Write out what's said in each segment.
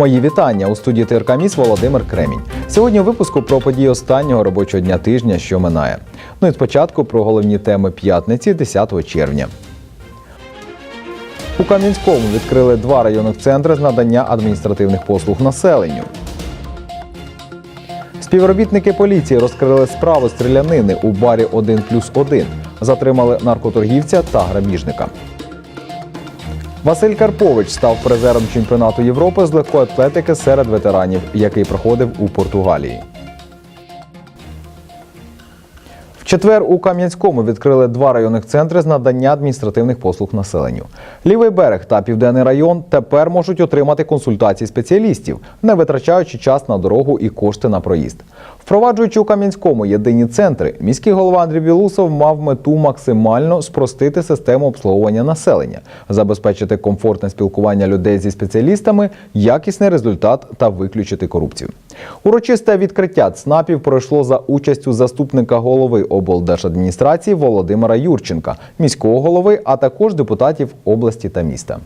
Мої вітання у студії ТРК Міс Володимир Кремінь. Сьогодні у випуску про події останнього робочого дня тижня, що минає. Ну і спочатку про головні теми п'ятниці 10 червня. У Кам'янському відкрили два районних центри з надання адміністративних послуг населенню. Співробітники поліції розкрили справу стрілянини у барі 1 плюс 1. Затримали наркоторгівця та грабіжника. Василь Карпович став призером чемпіонату Європи з легкої атлетики серед ветеранів, який проходив у Португалії. В четвер у Кам'янському відкрили два районних центри з надання адміністративних послуг населенню. Лівий берег та південний район тепер можуть отримати консультації спеціалістів, не витрачаючи час на дорогу і кошти на проїзд. Впроваджуючи у Кам'янському єдині центри, міський голова Андрій Білусов мав мету максимально спростити систему обслуговування населення, забезпечити комфортне спілкування людей зі спеціалістами, якісний результат та виключити корупцію. Урочисте відкриття ЦНАПів пройшло за участю заступника голови облдержадміністрації Володимира Юрченка, міського голови, а також депутатів області та міста.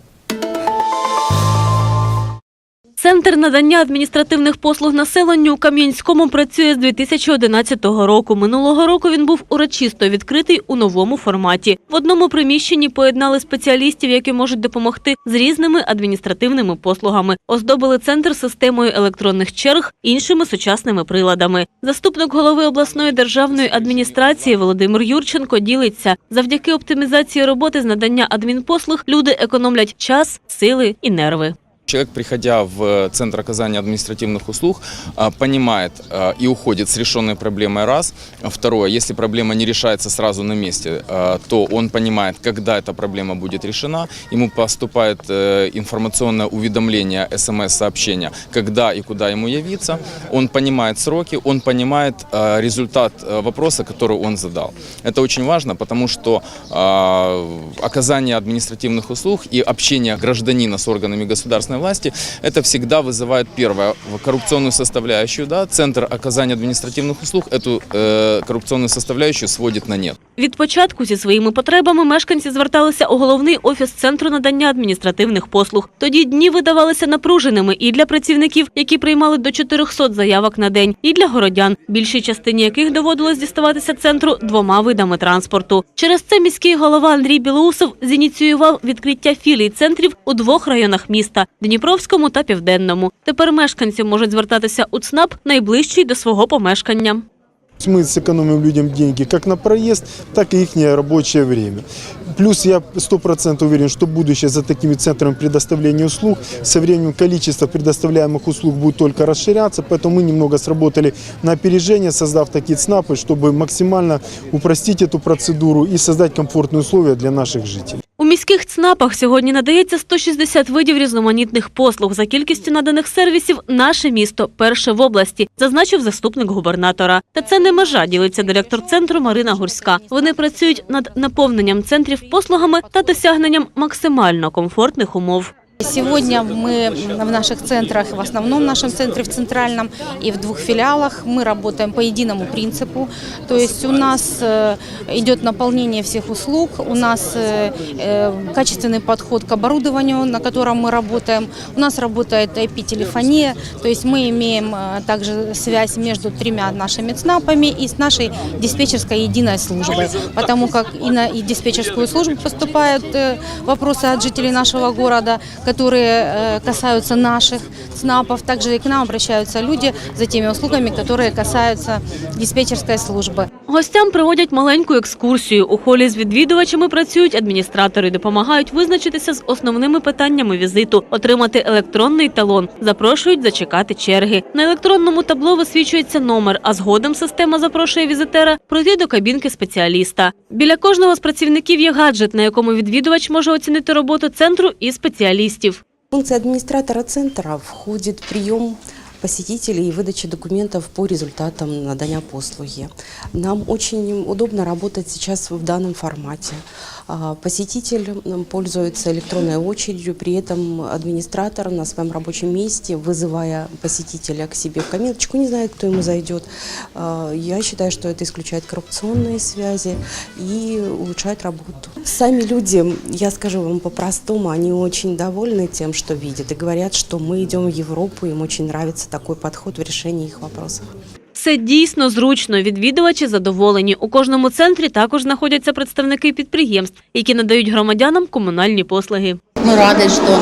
Центр надання адміністративних послуг населенню у Кам'янському працює з 2011 року. Минулого року він був урочисто відкритий у новому форматі. В одному приміщенні поєднали спеціалістів, які можуть допомогти з різними адміністративними послугами. Оздобили центр системою електронних черг, іншими сучасними приладами. Заступник голови обласної державної адміністрації Володимир Юрченко ділиться, завдяки оптимізації роботи з надання адмінпослуг люди економлять час, сили і нерви. Человек, приходя в Центр оказания административных услуг, а, понимает а, и уходит с решенной проблемой раз. Второе, если проблема не решается сразу на месте, а, то он понимает, когда эта проблема будет решена. Ему поступает э, информационное уведомление, смс-сообщение, когда и куда ему явиться. Он понимает сроки, он понимает результат э, вопроса, который он задал. Это очень важно, потому что оказание административных услуг и общение гражданина с органами государственной власти, это всегда вызывает, первое, коррупционную составляющую. Да? Центр оказания административных услуг эту э, коррупционную составляющую сводит на нет. Від початку зі своїми потребами мешканці зверталися у головний офіс центру надання адміністративних послуг. Тоді дні видавалися напруженими і для працівників, які приймали до 400 заявок на день, і для городян, більшій частині яких доводилось діставатися центру двома видами транспорту. Через це міський голова Андрій Білоусов зініціював відкриття філій центрів у двох районах міста Дніпровському та Південному. Тепер мешканці можуть звертатися у ЦНАП найближчий до свого помешкання. Мы сэкономим людям деньги как на проезд, так и их рабочее время. Плюс я 100% уверен, что будущее за такими центрами предоставления услуг, со временем количество предоставляемых услуг будет только расширяться, поэтому мы немного сработали на опережение, создав такие ЦНАПы, чтобы максимально упростить эту процедуру и создать комфортные условия для наших жителей. У міських ЦНАПах сьогодні надається 160 видів різноманітних послуг. За кількістю наданих сервісів наше місто перше в області, зазначив заступник губернатора. Та це не межа, ділиться директор центру Марина Гурська. Вони працюють над наповненням центрів послугами та досягненням максимально комфортних умов. Сегодня мы в наших центрах, в основном нашем центре в центральном и в двух филиалах, мы работаем по единому принципу. То есть у нас э, идет наполнение всех услуг, у нас э, э, качественный подход к оборудованию, на котором мы работаем. У нас работает IP-телефония, то есть мы имеем также связь между тремя нашими ЦНАПами и с нашей диспетчерской единой службой. Потому как и на и диспетчерскую службу поступают вопросы от жителей нашего города, которые э, касаются наших ЦНАПов. Также и к нам обращаются люди за теми услугами, которые касаются диспетчерской службы. Гостям проводять маленьку екскурсію. У холі з відвідувачами працюють адміністратори, допомагають визначитися з основними питаннями візиту, отримати електронний талон, запрошують зачекати черги. На електронному табло висвічується номер, а згодом система запрошує візитера пройти до кабінки спеціаліста. Біля кожного з працівників є гаджет, на якому відвідувач може оцінити роботу центру і спеціалістів. В функции администратора центра входит прием посетителей и выдачи документов по результатам надания послуги. Нам очень удобно работать сейчас в данном формате. А, Посетитель м, пользуется электронной очередью, при этом администратор на своем рабочем месте, вызывая посетителя к себе в кабинеточку, не знает, кто ему зайдет. А, Я считаю, что это исключает коррупционные связи и улучшает работу. Сами люди, я скажу вам по-простому, они очень довольны тем, что видят, и говорят, что мы идем в Европу, им очень нравится такой подход в решении их вопросов. Все дійсно зручно. Відвідувачі задоволені. У кожному центрі також знаходяться представники підприємств, які надають громадянам комунальні послуги. Мы рады, что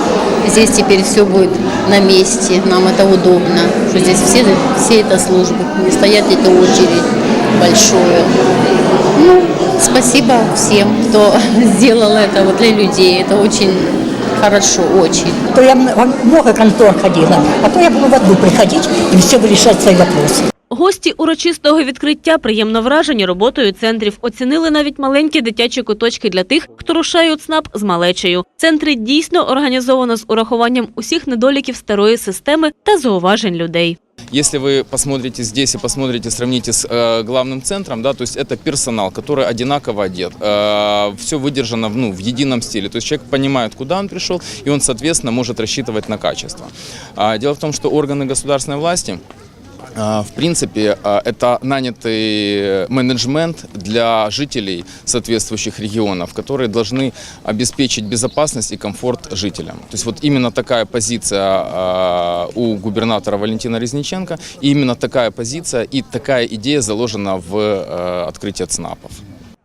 здесь теперь все будет на месте. Нам это удобно, что здесь все, все это службы, не стоять эта очередь большую. Ну, спасибо всем, кто сделал это вот для людей. Это очень хорошо, очень. то я во много контор ходила, а то я буду в одну приходить и все решать свои вопросы. Гості урочистого відкриття приємно вражені роботою центрів. Оцінили навіть маленькі дитячі куточки для тих, хто рушає у ЦНАП з малечею. Центри дійсно організовано з урахуванням усіх недоліків старої системи та зауважень людей. Если вы посмотрите здесь и посмотрите, сравните с э, главным центром, да, то есть это персонал, который одинаково одет, все выдержано в, ну, в едином стиле, то есть человек понимает, куда он пришел, и он, соответственно, может рассчитывать на качество. А, дело в том, что органы государственной власти а, В принципе, а, это нанятый менеджмент для жителей соответствующих регионов, которые должны обеспечить безопасность и комфорт жителям. То есть вот именно такая позиция а, у губернатора Валентина Резниченко, и именно такая позиция и такая идея заложена в э, открытие ЦНАПов.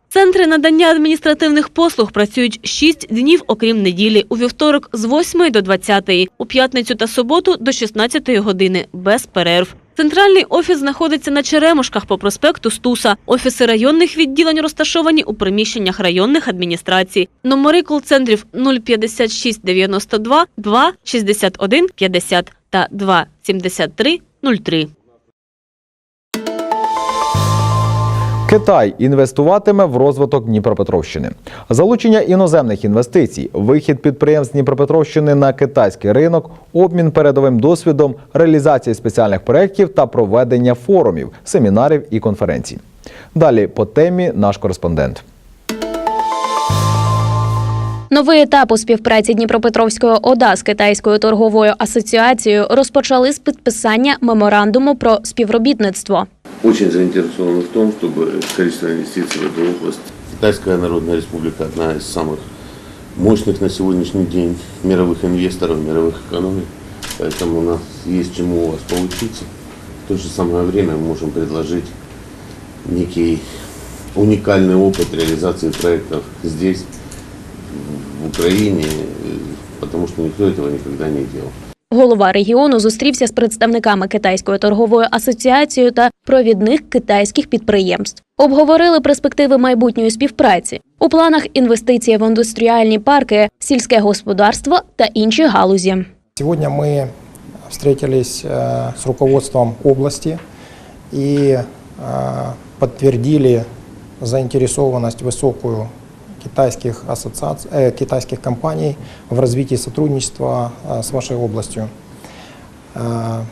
Центри надання адміністративних послуг працюють 6 днів, окрім неділі. У вівторок з 8 до 20, у п'ятницю та суботу до 16 години, без перерв. Центральний офіс знаходиться на Черемушках по проспекту Стуса. Офіси районних відділень розташовані у приміщеннях районних адміністрацій. Номери кол-центрів 056 92 2 61 50 та 2 73 03. Китай інвестуватиме в розвиток Дніпропетровщини. Залучення іноземних інвестицій, вихід підприємств Дніпропетровщини на китайський ринок, обмін передовим досвідом, реалізація спеціальних проєктів та проведення форумів, семінарів і конференцій. Далі по темі наш кореспондент. Новий етап у співпраці Дніпропетровської ОДА з китайською торговою асоціацією розпочали з підписання меморандуму про співробітництво. Очень заинтересованы в том, чтобы количество инвестиций в эту область. Китайская Народная Республика одна из самых мощных на сегодняшний день мировых инвесторов, мировых экономик. Поэтому у нас есть чему у вас поучиться. В то же самое время мы можем предложить некий уникальный опыт реализации проектов здесь, в Украине, э, потому что никто этого никогда не делал. Голова регіону зустрівся з представниками китайської торгової асоціації та провідних китайських підприємств. Обговорили перспективи майбутньої співпраці. У планах інвестиції в індустріальні парки, сільське господарство та інші галузі. Сегодня мы встретились э, с руководством области и э, подтвердили заинтересованность высокую китайских, ассоциаций, э, китайских компаний в развитии сотрудничества э, с вашей областью. Э,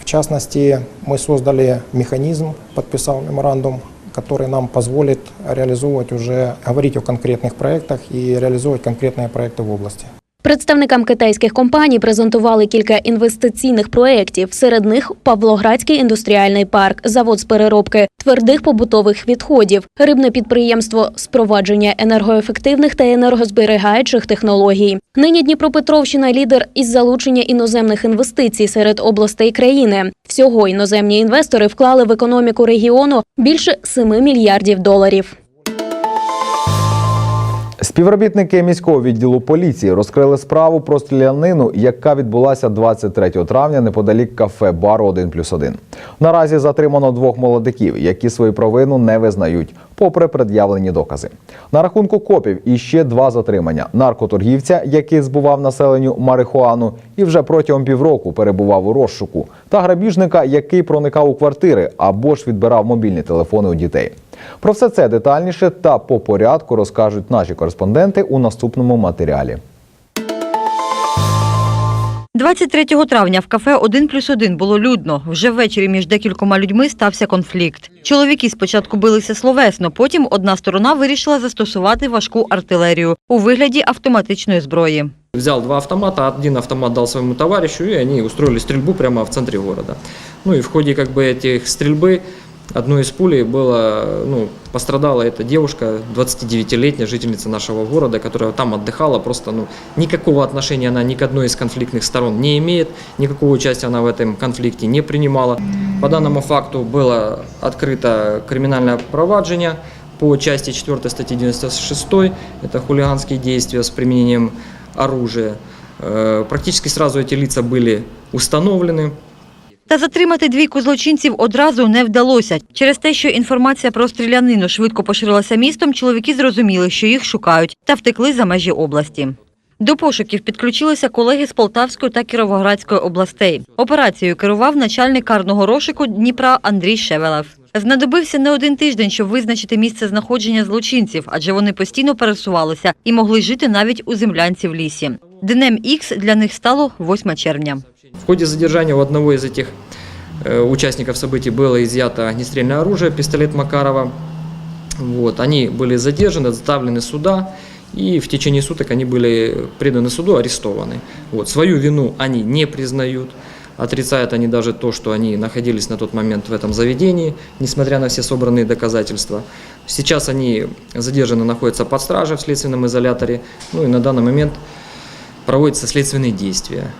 В частности, мы создали механизм, подписал меморандум, который нам позволит реализовывать уже, говорить о конкретных проектах и реализовывать конкретные проекты в области. Представникам китайських компаній презентували кілька інвестиційних проєктів. Серед них Павлоградський індустріальний парк, завод з переробки твердих побутових відходів, рибне підприємство з провадження енергоефективних та енергозберігаючих технологій. Нині Дніпропетровщина лідер із залучення іноземних інвестицій серед областей країни. Всього іноземні інвестори вклали в економіку регіону більше 7 мільярдів доларів. Співробітники міського відділу поліції розкрили справу про стрілянину, яка відбулася 23 травня неподалік кафе бару 1 плюс 1. Наразі затримано двох молодиків, які свою провину не визнають, попри пред'явлені докази. На рахунку копів іще два затримання: наркоторгівця, який збував населенню марихуану і вже протягом півроку перебував у розшуку, та грабіжника, який проникав у квартири або ж відбирав мобільні телефони у дітей. Про все це детальніше та по порядку розкажуть наші кореспонденти у наступному матеріалі. 23 травня в кафе «1 плюс 1» було людно. Вже ввечері між декількома людьми стався конфлікт. Чоловіки спочатку билися словесно, потім одна сторона вирішила застосувати важку артилерію у вигляді автоматичної зброї. Взял два автомата, один автомат дал своему товарищу, и они устроили стрельбу прямо в центре города. Ну и в ходе как бы этих стрельбы одной из пулей было, ну, пострадала эта девушка, 29-летняя жительница нашего города, которая там отдыхала, просто ну, никакого отношения она ни к одной из конфликтных сторон не имеет, никакого участия она в этом конфликте не принимала. По данному факту было открыто криминальное проваджение по части 4 статьи 96, это хулиганские действия с применением оружия. Э, Практически сразу эти лица были установлены. Та затримати двійку злочинців одразу не вдалося. Через те, що інформація про стрілянину швидко поширилася містом, чоловіки зрозуміли, що їх шукають, та втекли за межі області. До пошуків підключилися колеги з Полтавської та Кіровоградської областей. Операцією керував начальник карного розшуку Дніпра Андрій Шевелев. Знадобився не один тиждень, щоб визначити місце знаходження злочинців, адже вони постійно пересувалися і могли жити навіть у землянці в лісі. Днем Ікс для них стало 8 червня. В ходе задержания у одного из этих э, участников событий было изъято огнестрельное оружие, пистолет Макарова. Вот, они были задержаны, доставлены суда, и в течение суток они были преданы суду, арестованы. Вот, свою вину они не признают. Отрицают они даже то, что они находились на тот момент в этом заведении, несмотря на все собранные доказательства. Сейчас они задержаны, находятся под стражей в следственном изоляторе, ну и на данный момент проводятся следственные действия.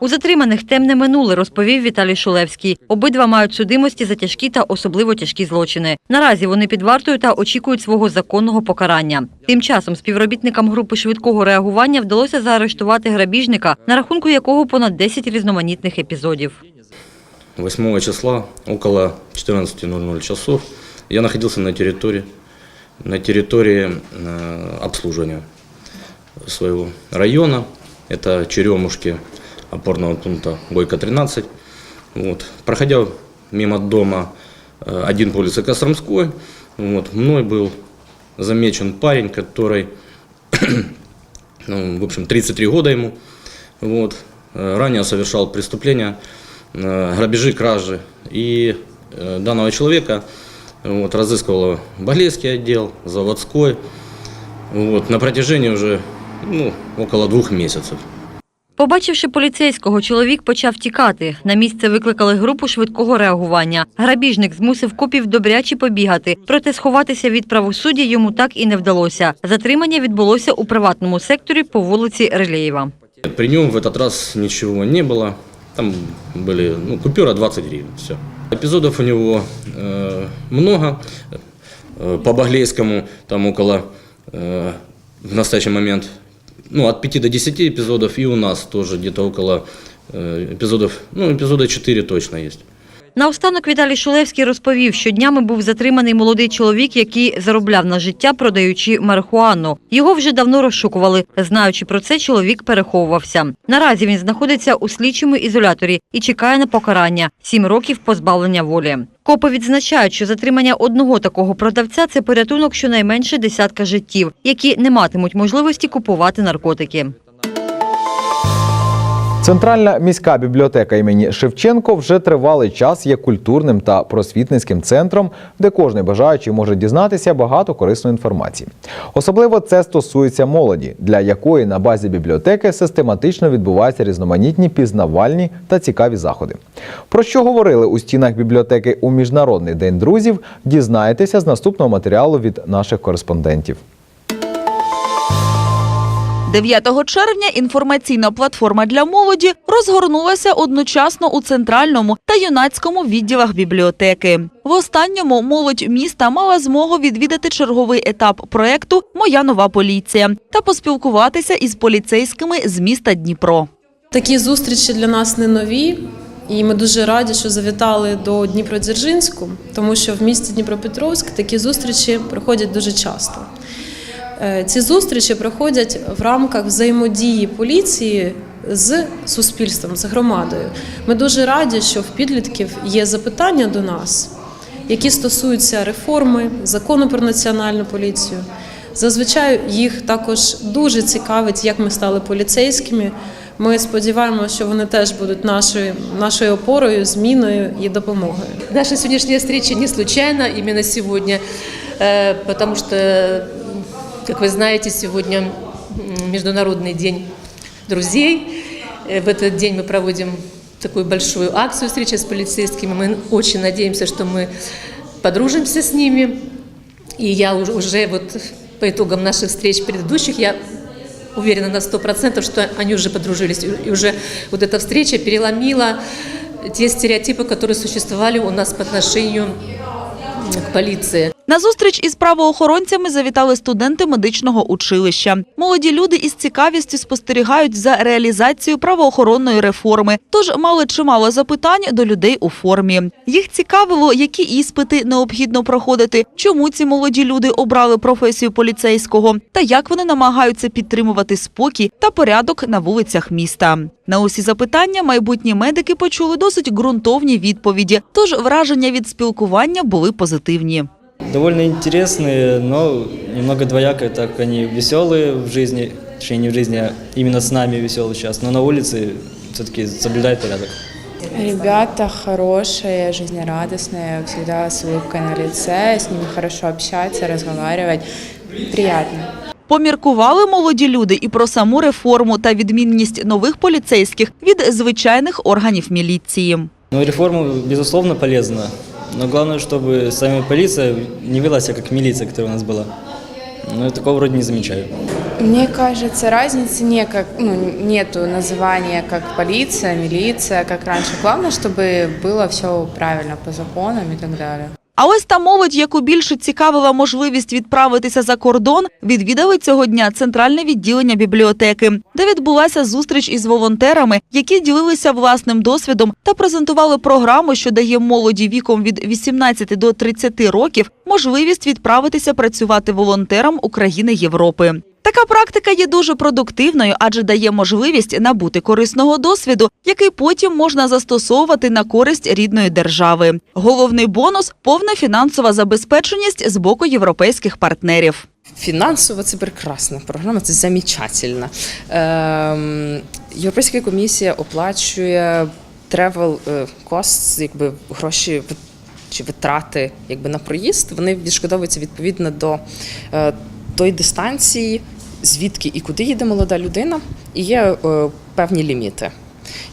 У затриманих темне минуле, розповів Віталій Шулевський. Обидва мають судимості за тяжкі та особливо тяжкі злочини. Наразі вони під вартою та очікують свого законного покарання. Тим часом співробітникам групи швидкого реагування вдалося заарештувати грабіжника, на рахунку якого понад 10 різноманітних епізодів. 8 числа около 14.00 часов я находился на территории, на территории э, обслуживания своего района. Это Черемушки опорного пункта Бойко 13. Вот. Проходя мимо дома э, один по улице Костромской, вот, мной был замечен парень, который, ну, в общем, 33 года ему, вот, э, ранее совершал преступления, э, грабежи, кражи. И данного человека вот, разыскивал Болейский отдел, заводской, вот, на протяжении уже ну, около двух месяцев. Побачивши поліцейського, чоловік почав тікати. На місце викликали групу швидкого реагування. Грабіжник змусив копів добряче побігати, проте сховатися від правосуддя йому так і не вдалося. Затримання відбулося у приватному секторі по вулиці Релєєва. При нем в этот раз ничего не было. Там были ну, купюра 20 гривен. Все. Эпизодов у него э, много. Э, по Баглейскому там около э, в настоящий момент ну, от 5 до 10 эпизодов. И у нас тоже где-то около э, эпизодов, ну, эпизода 4 точно есть. Наостанок Віталій Шулевський розповів, що днями був затриманий молодий чоловік, який заробляв на життя, продаючи марихуану. Його вже давно розшукували. Знаючи про це, чоловік переховувався. Наразі він знаходиться у слідчому ізоляторі і чекає на покарання – сім років позбавлення волі. Копи відзначають, що затримання одного такого продавця – це порятунок щонайменше десятка життів, які не матимуть можливості купувати наркотики. Центральна міська бібліотека імені Шевченко вже тривалий час є культурним та просвітницьким центром, де кожний бажаючий може дізнатися багато корисної інформації. Особливо це стосується молоді, для якої на базі бібліотеки систематично відбуваються різноманітні пізнавальні та цікаві заходи. Про що говорили у стінах бібліотеки у Міжнародний день друзів, дізнаєтеся з наступного матеріалу від наших кореспондентів. 9 червня інформаційна платформа для молоді розгорнулася одночасно у центральному та юнацькому відділах бібліотеки. В останньому молодь міста мала змогу відвідати черговий етап проекту Моя нова поліція та поспілкуватися із поліцейськими з міста Дніпро. Такі зустрічі для нас не нові, і ми дуже раді, що завітали до Дніпродзержинську, тому що в місті Дніпропетровськ такі зустрічі проходять дуже часто. Е, Ці зустрічі проходять в рамках взаємодії поліції з суспільством, з громадою. Ми дуже раді, що в підлітків є запитання до нас, які стосуються реформи, закону про національну поліцію. Зазвичай їх також дуже цікавить, як ми стали поліцейськими, Ми сподіваємося, що вони теж будуть нашою, нашою опорою, зміною і допомогою. Наша сегодняшняя встреча не случайна именно сегодня, э, потому что, как вы знаете, сегодня Международный день друзей. Э, В этот день мы проводим такую большую акцию встреча с полицейскими. Мы очень надеемся, что мы подружимся с ними. И я уже- вот по итогам наших встреч предыдущих, я уверена на 100%, что они уже подружились. И уже вот эта встреча переломила те стереотипы, которые существовали у нас по отношению к полиции. На зустріч із правоохоронцями завітали студенти медичного училища. Молоді люди із цікавістю спостерігають за реалізацією правоохоронної реформи, тож мали чимало запитань до людей у формі. Їх цікавило, які іспити необхідно проходити, чому ці молоді люди обрали професію поліцейського та як вони намагаються підтримувати спокій та порядок на вулицях міста. На усі запитання майбутні медики почули досить ґрунтовні відповіді, тож враження від спілкування були позитивні. Довольно интересные, но немного двоякое, так как они веселые в жизни, точнее не в жизни, а именно с нами веселые сейчас, но на улице все-таки соблюдают порядок. Ребята хорошие, жизнерадостные, всегда с улыбкой на лице, с ними хорошо общаться, разговаривать. Приятно. Поміркували молоді люди і про саму реформу та відмінність нових поліцейських від звичайних органів міліції. Но реформа, безусловно, полезна, но главное, чтобы сами полиция не вела себя как милиция, которая у нас была. Но я такого вроде не замечаю. Мне кажется, разницы не как, ну, нету называния как полиция, милиция, как раньше. Главное, чтобы было все правильно по законам и так далее. А ось та молодь, яку більше цікавила можливість відправитися за кордон, відвідали цього дня центральне відділення бібліотеки, де відбулася зустріч із волонтерами, які ділилися власним досвідом та презентували програму, що дає молоді віком від 18 до 30 років можливість відправитися працювати волонтером у країни Європи. Така практика є дуже продуктивною, адже дає можливість набути корисного досвіду, який потім можна застосовувати на користь рідної держави. Головний бонус повна фінансова забезпеченість з боку європейських партнерів. Фінансово це прекрасна програма, це замечательно. Ем, Європейська комісія оплачує travel е, costs, якби гроші чи витрати якби, на проїзд. Вони відшкодовуються відповідно до е, тої дистанції, звідки і куди їде молода людина, і є е, певні ліміти.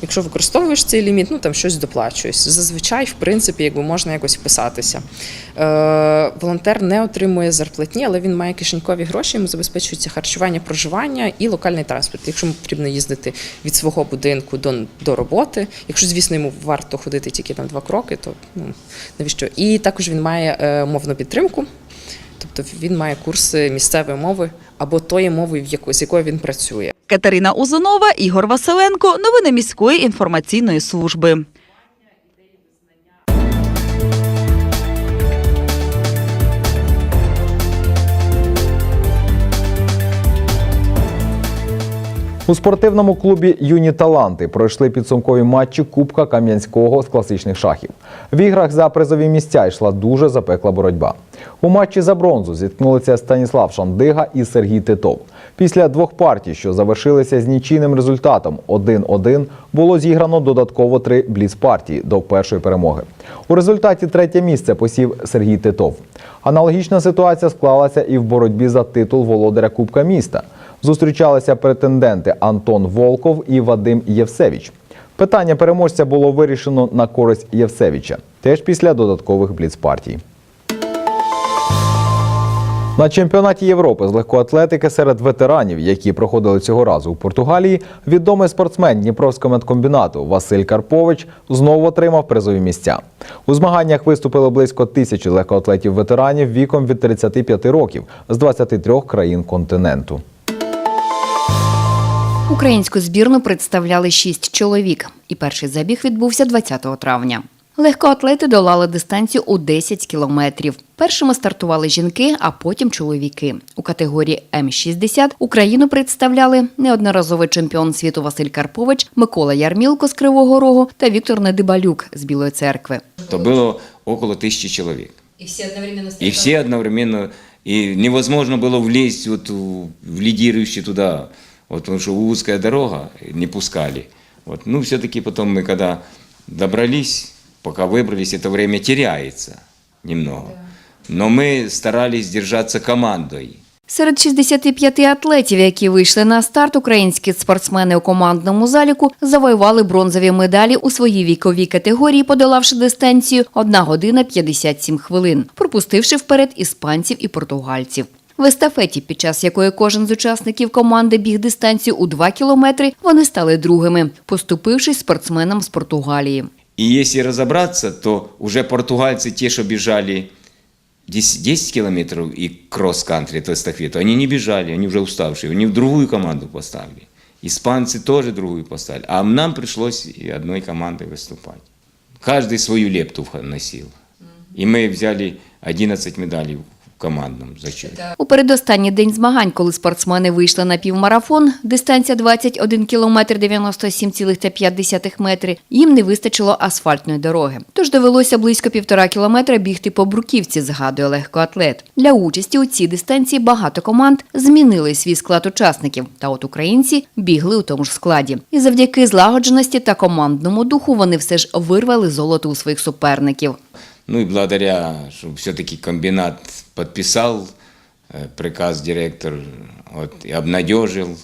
Якщо використовуєш цей ліміт, ну там щось доплачуєш. Зазвичай, в принципі, якби можна якось вписатися. Е, волонтер не отримує зарплатні, але він має кишенькові гроші, йому забезпечується харчування, проживання і локальний транспорт. Якщо йому потрібно їздити від свого будинку до, до роботи, якщо, звісно, йому варто ходити тільки там два кроки, то ну навіщо? І також він має е, мовну підтримку. Тобто він має курси місцевої мови або тої мови, з якою він працює. Катерина Узунова, Ігор Василенко. Новини міської інформаційної служби. У спортивному клубі Юні таланти пройшли підсумкові матчі Кубка Кам'янського з класичних шахів. В іграх за призові місця йшла дуже запекла боротьба. У матчі за бронзу зіткнулися Станіслав Шандига і Сергій Титов. Після двох партій, що завершилися з нічийним результатом 1-1, було зіграно додатково три бліц-партії до першої перемоги. У результаті третє місце посів Сергій Титов. Аналогічна ситуація склалася і в боротьбі за титул володаря Кубка міста. Зустрічалися претенденти Антон Волков і Вадим Євсевич. Питання переможця було вирішено на користь Євсевича, теж після додаткових бліц-партій. На чемпіонаті Європи з легкоатлетики серед ветеранів, які проходили цього разу у Португалії, відомий спортсмен Дніпровського медкомбінату Василь Карпович знову отримав призові місця. У змаганнях виступили близько тисячі легкоатлетів-ветеранів віком від 35 років з 23 країн континенту. Українську збірну представляли шість чоловік, і перший забіг відбувся 20 травня. Легкоатлети долали дистанцію у 10 кілометрів. Першими стартували жінки, а потім чоловіки. У категорії М60 Україну представляли неодноразовий чемпіон світу Василь Карпович, Микола Ярмілко з Кривого Рогу та Віктор Недибалюк з Білої церкви. то было около тысячи человек. І всі одновременно И все одновременно, и невозможно было влезть вот в в лидирующие туда Вот потому что узкая дорога, не пускали. Вот. Ну, все-таки потом мы, когда добрались, пока выбрались, это время теряется немного. Но мы старались держаться командой. Серед 65 атлетів, які вийшли на старт, українські спортсмени у командному заліку завоювали бронзові медалі у своїй віковій категорії, подолавши дистанцію 1 година 57 хвилин, пропустивши вперед іспанців і португальців. В естафеті, під час якої кожен з учасників команди біг дистанцію у 2 кілометри, вони стали другими, поступившись спортсменам з Португалії. И если разобраться, то уже португальцы, те, что бежали 10, 10 километров и кросс-кантри, то эстафету, они не бежали, они уже уставшие, они в другую команду поставили. Испанцы тоже другую поставили. А нам пришлось и одной командой выступать. Каждый свою лепту вносил. И мы взяли 11 медалей командном зачете. У передостанній день змагань, коли спортсмени вийшли на півмарафон, дистанція 21 кілометр 97,5 метри, їм не вистачило асфальтної дороги. Тож довелося близько півтора кілометра бігти по бруківці, згадує легкоатлет. Для участі у цій дистанції багато команд змінили свій склад учасників. Та от українці бігли у тому ж складі. І завдяки злагодженості та командному духу вони все ж вирвали золото у своїх суперників. Ну и благодаря, что все-таки комбинат подписал э, приказ директор вот, и обнадежил.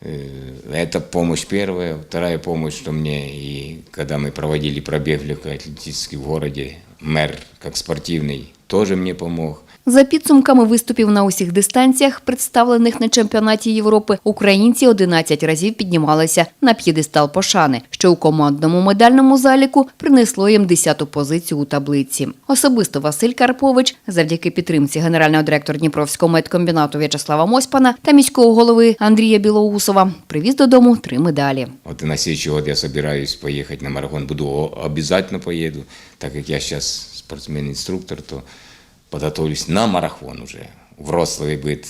Э, Это помощь первая. Вторая помощь, что мне, и когда мы проводили пробег легкоатлетический в городе, мэр как спортивный тоже мне помог. За підсумками виступів на усіх дистанціях, представлених на чемпіонаті Європи, українці 11 разів піднімалися на п'єдестал пошани, що у командному медальному заліку принесло їм 10-ту позицію у таблиці. Особисто Василь Карпович, завдяки підтримці генерального директора Дніпровського медкомбінату В'ячеслава Мосьпана та міського голови Андрія Білоусова, привіз додому три медалі. Вот и на следующий год я собираюсь поехать на марафон. Буду о- обязательно поеду, так как я сейчас спортсмен-инструктор, то подготовлюсь на марафон уже. В Вроцлаве будет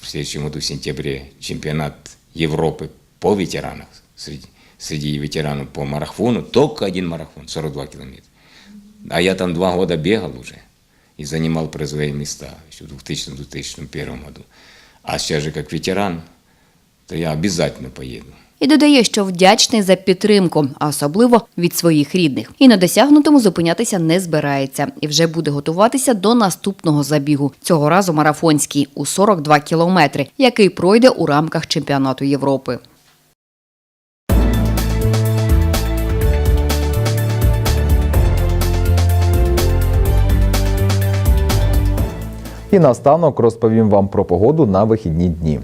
в следующем году в сентябре чемпионат Европы по ветеранам. Среди, среди ветеранов по марафону только один марафон, 42 километра. А я там два года бегал уже и занимал призовые места еще в 2000-2001 году. А сейчас же как ветеран, то я обязательно поеду. І додає, що вдячний за підтримку, а особливо від своїх рідних. І на досягнутому зупинятися не збирається і вже буде готуватися до наступного забігу. Цього разу марафонський у 42 кілометри, який пройде у рамках чемпіонату Європи. І наостанок розповім вам про погоду на вихідні дні.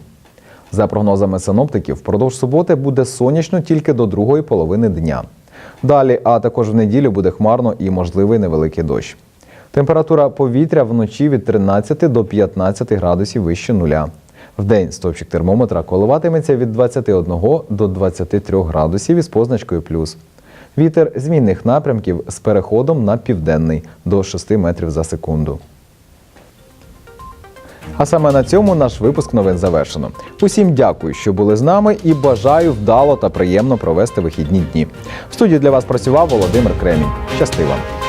За прогнозами синоптиків, впродовж суботи буде сонячно тільки до другої половини дня. Далі, а також в неділю буде хмарно і можливий невеликий дощ. Температура повітря вночі від 13 до 15 градусів вище нуля. Вдень стовпчик термометра коливатиметься від 21 до 23 градусів із позначкою плюс. Вітер змінних напрямків з переходом на південний до 6 метрів за секунду. А саме на цьому наш випуск новин завершено. Усім дякую, що були з нами, і бажаю вдало та приємно провести вихідні дні. В студії для вас працював Володимир Кремінь. Щасти вам!